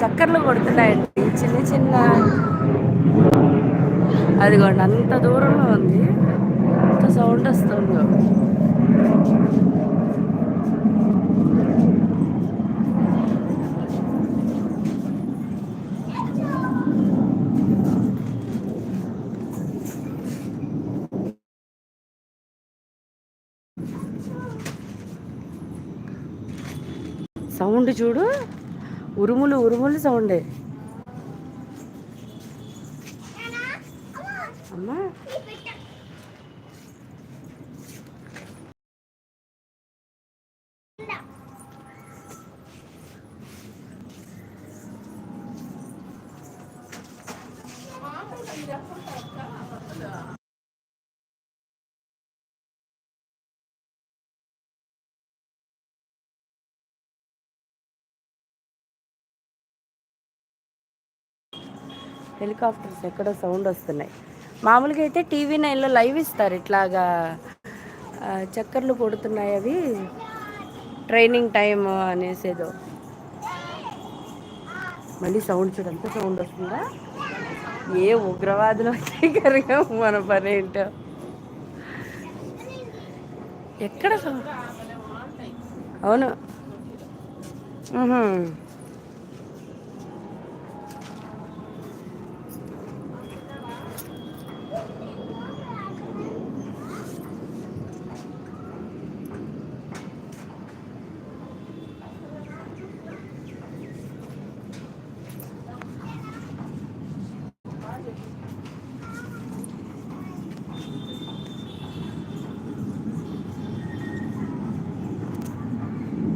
చక్కర్లు కొడుతున్నాయండి. చిన్న చిన్న. అదిగోండి అంత దూరంలో ఉంది. అంత సౌండ్ వస్తుందో. సౌండ్ చూడు. ఉరుములు ఉరుములు సౌండే. అమ్మా. హెలికాప్టర్స్ ఎక్కడో సౌండ్ వస్తున్నాయి. మామూలుగా అయితే టీవీ నైన్లో లైవ్ ఇస్తారు. ఇట్లాగా చక్కర్లు కొడుతున్నాయి అవి. ట్రైనింగ్ టైం అనేసేదో. మళ్ళీ సౌండ్ చూడంత సౌండ్ వస్తుందా? ఏ ఉగ్రవాదులు వచ్చాక మన పని ఏంటో. ఎక్కడ సౌండ్ అవును.